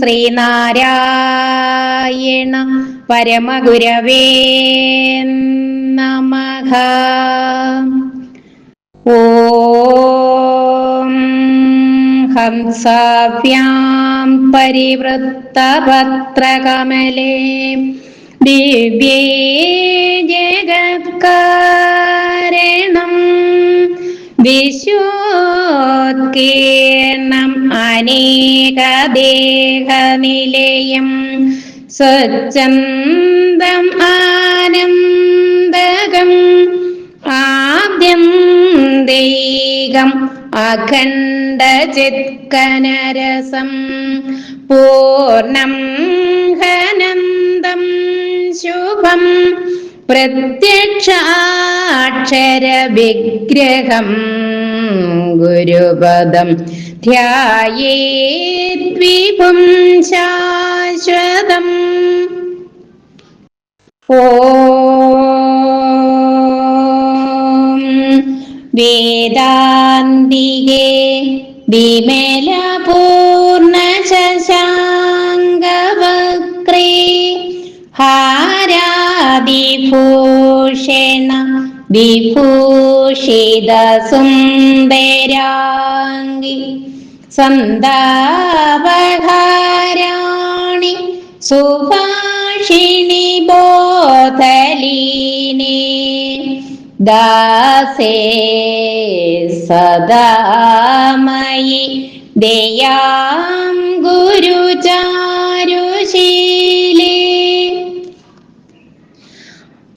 ശ്രീനാരായണ പരമഗുരവേ നമഃ. ഓം ഹംസാഭ്യാം പരിവൃത്തപത്രകമലേ. ദിവ്യേ ജഗത്കാരണം. വിശ്വോത്കീർണം അനേകദേഹനിലയം സ്വച്ഛന്തം ആനന്ദകം ആദ്യം ദൈകം അഖണ്ഡചിത്കനരസം പൂർണം ഹനന്തം ശുഭം പ്രത്യക്ഷാക്ഷരവിഗ്രഹം ഗുരുപദം ധ്യായേദ്വിപും ശാശ്വതം. ഓം വേദാന്തികേ വിമലപൂർണശശാങ്കവക്രേ ഹാരാദിഭൂഷണ വിഭൂഷിതസുന്ദരാംഗി സന്താപഹാരാണി സുഭാഷിണി ബോധലീനി ദാസേ സദാമയി ദയാം ഗുരുചാരുശീലേ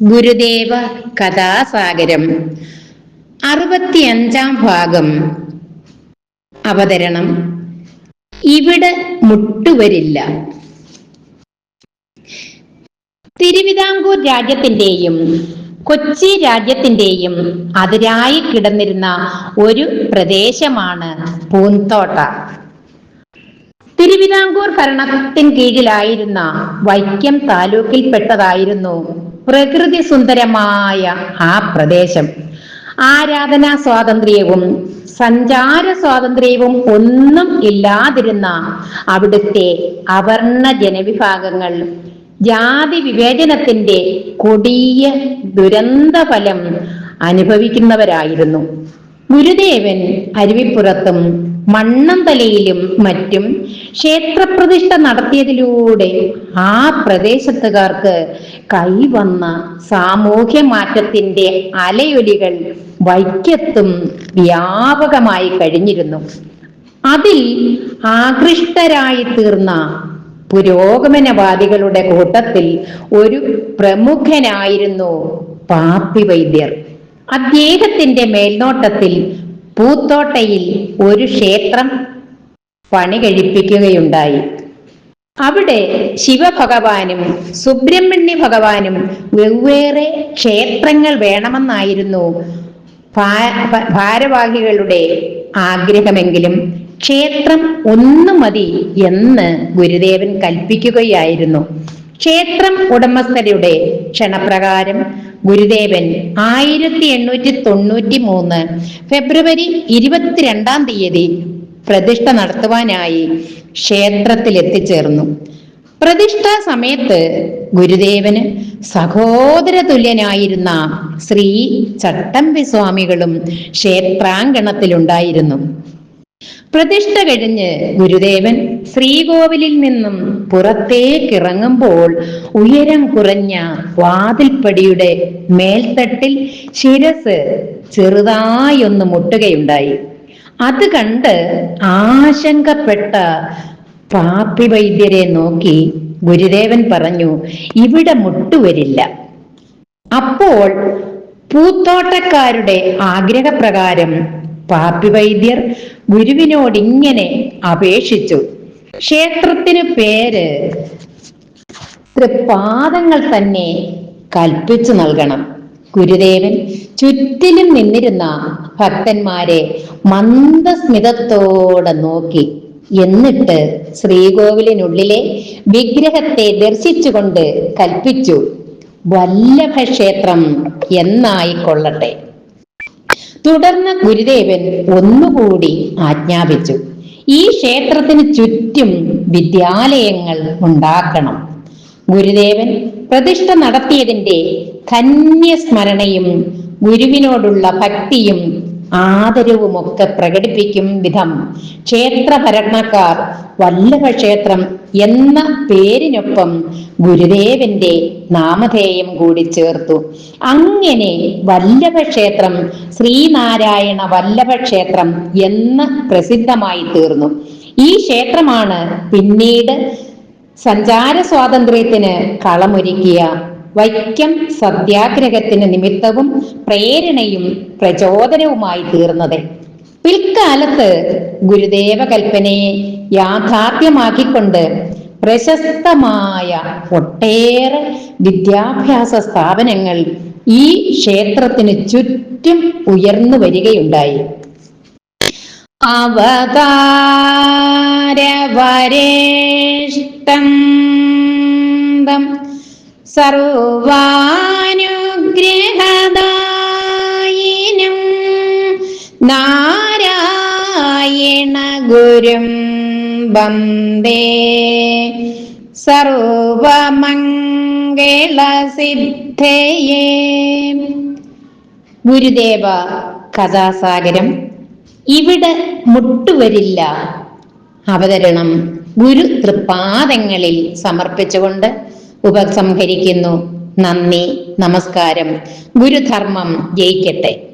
ഗുരുദേവ കഥാസാഗരം. അറുപത്തിയഞ്ചാം ഭാഗം. അവതരണം. ഇവിടെ മുട്ടുവരില്ല. തിരുവിതാംകൂർ രാജ്യത്തിന്റെയും കൊച്ചി രാജ്യത്തിന്റെയും അതിരായി കിടന്നിരുന്ന ഒരു പ്രദേശമാണ് പൂന്തോട്ട. തിരുവിതാംകൂർ ഭരണത്തിൻ കീഴിലായിരുന്ന വൈക്കം താലൂക്കിൽപ്പെട്ടതായിരുന്നു പ്രകൃതി സുന്ദരമായ ആ പ്രദേശം. ആരാധനാ സ്വാതന്ത്ര്യവും സഞ്ചാര സ്വാതന്ത്ര്യവും ഒന്നും ഇല്ലാതിരുന്ന അവിടുത്തെ അവർണ ജനവിഭാഗങ്ങൾ ജാതി വിവേചനത്തിന്റെ കൊടിയ ദുരന്ത ഫലം അനുഭവിക്കുന്നവരായിരുന്നു. ഗുരുദേവൻ അരുവിപ്പുറത്തും മണ്ണന്തലയിലും മറ്റും ക്ഷേത്രപ്രതിഷ്ഠ നടത്തിയതിലൂടെ ആ പ്രദേശത്തുകാർക്ക് കൈവന്ന സാമൂഹ്യ മാറ്റത്തിന്റെ അലയൊലികൾ വൈക്കത്തും വ്യാപകമായി കഴിഞ്ഞിരുന്നു. അതിൽ ആകൃഷ്ടരായി തീർന്ന പുരോഗമനവാദികളുടെ കൂട്ടത്തിൽ ഒരു പ്രമുഖനായിരുന്നു പാപ്പി വൈദ്യർ അദ്ദേഹത്തിന്റെ മേൽനോട്ടത്തിൽ പൂത്തോട്ടയിൽ ഒരു ക്ഷേത്രം പണി കഴിപ്പിക്കുകയുണ്ടായി അവിടെ ശിവഭഗവാനും സുബ്രഹ്മണ്യ ഭഗവാനും വെവ്വേറെ ക്ഷേത്രങ്ങൾ വേണമെന്നായിരുന്നു ഭാരവാഹികളുടെ ആഗ്രഹമെങ്കിലും ക്ഷേത്രം ഒന്നു മതി എന്ന് ഗുരുദേവൻ കൽപ്പിക്കുകയായിരുന്നു. ക്ഷേത്രം ഉടമസ്ഥരുടെ ക്ഷണപ്രകാരം ഗുരുദേവൻ ആയിരത്തി എണ്ണൂറ്റി തൊണ്ണൂറ്റി മൂന്ന് ഫെബ്രുവരി ഇരുപത്തിരണ്ടാം തീയതി പ്രതിഷ്ഠ നടത്തുവാനായി ക്ഷേത്രത്തിൽ എത്തിച്ചേർന്നു പ്രതിഷ്ഠാ സമയത്ത് ഗുരുദേവന് സഹോദര തുല്യനായിരുന്ന ശ്രീ ചട്ടമ്പി സ്വാമികളും ക്ഷേത്രാങ്കണത്തിലുണ്ടായിരുന്നു. പ്രതിഷ്ഠ കഴിഞ്ഞ് ഗുരുദേവൻ ശ്രീകോവിലിൽ നിന്നും പുറത്തേക്കിറങ്ങുമ്പോൾ ഉയരം കുറഞ്ഞ വാതിൽപ്പടിയുടെ മേൽത്തട്ടിൽ ശിരസ് ചെറുതായൊന്ന് മുട്ടുകയുണ്ടായി. അത് കണ്ട് ആശങ്കപ്പെട്ട പാപ്പി വൈദ്യരെ നോക്കി ഗുരുദേവൻ പറഞ്ഞു ഇവിടെ മുട്ടുവരില്ല അപ്പോൾ പൂത്തോട്ടക്കാരുടെ ആഗ്രഹപ്രകാരം പാപ്പി വൈദ്യർ ഗുരുവിനോട് ഇങ്ങനെ അപേക്ഷിച്ചു. ക്ഷേത്രത്തിന് പേര് തൃപ്പാദങ്ങൾ തന്നെ കൽപ്പിച്ചു നൽകണം. ഗുരുദേവൻ ചുറ്റിലും നിന്നിരുന്ന ഭക്തന്മാരെ മന്ദസ്മിതത്തോടെ നോക്കി. എന്നിട്ട് ശ്രീകോവിലിനുള്ളിലെ വിഗ്രഹത്തെ ദർശിച്ചുകൊണ്ട് കൽപ്പിച്ചു. വല്ലഭക്ഷേത്രം എന്നായിക്കൊള്ളട്ടെ. തുടർന്ന് ഗുരുദേവൻ ഒന്നുകൂടി ആജ്ഞാപിച്ചു. ഈ ക്ഷേത്രത്തിന് ചുറ്റും വിദ്യാലയങ്ങൾ ഉണ്ടാക്കണം. ഗുരുദേവൻ പ്രതിഷ്ഠ നടത്തിയതിന്റെ ധന്യസ്മരണയും ഗുരുവിനോടുള്ള ഭക്തിയും ആദരവുമൊക്കെ പ്രകടിപ്പിക്കും വിധം. ക്ഷേത്ര ഭരണക്കാർ വല്ലഭക്ഷേത്രം എന്ന പേരിനൊപ്പം ഗുരുദേവന്റെ നാമധേയം കൂടി ചേർത്തു. അങ്ങനെ വല്ലഭ ക്ഷേത്രം ശ്രീനാരായണ വല്ലഭ ക്ഷേത്രം എന്ന് പ്രസിദ്ധമായി തീർന്നു. ഈ ക്ഷേത്രമാണ് പിന്നീട് സഞ്ചാര സ്വാതന്ത്ര്യത്തിന് കളമൊരുക്കിയ വൈക്കം സത്യാഗ്രഹത്തിന് നിമിത്തവും പ്രേരണയും പ്രചോദനവുമായി തീർന്നത്. പിൽക്കാലത്ത് ഗുരുദേവ കൽപ്പനയെ യാഥാർത്ഥ്യമാക്കിക്കൊണ്ട് പ്രശസ്തമായ ഒട്ടേറെ വിദ്യാഭ്യാസ സ്ഥാപനങ്ങൾ ഈ ക്ഷേത്രത്തിന് ചുറ്റും ഉയർന്നു വരികയുണ്ടായി. അവതാരവരേഷ്ടം സർവാനുഗ്രഹദായിനം നാരായണ ഗുരും വന്ദേ. സർവമംഗളസിദ്ധയേ. ഗുരുദേവ കഥാസാഗരം ഇവിടെ മുട്ടുവരില്ല. അവതരണം ഗുരു തൃപ്പാദങ്ങളിൽ സമർപ്പിച്ചുകൊണ്ട് ഉപസംഹരിക്കുന്നു. നന്ദി നമസ്കാരം. ഗുരുധർമ്മം ജയിക്കട്ടെ.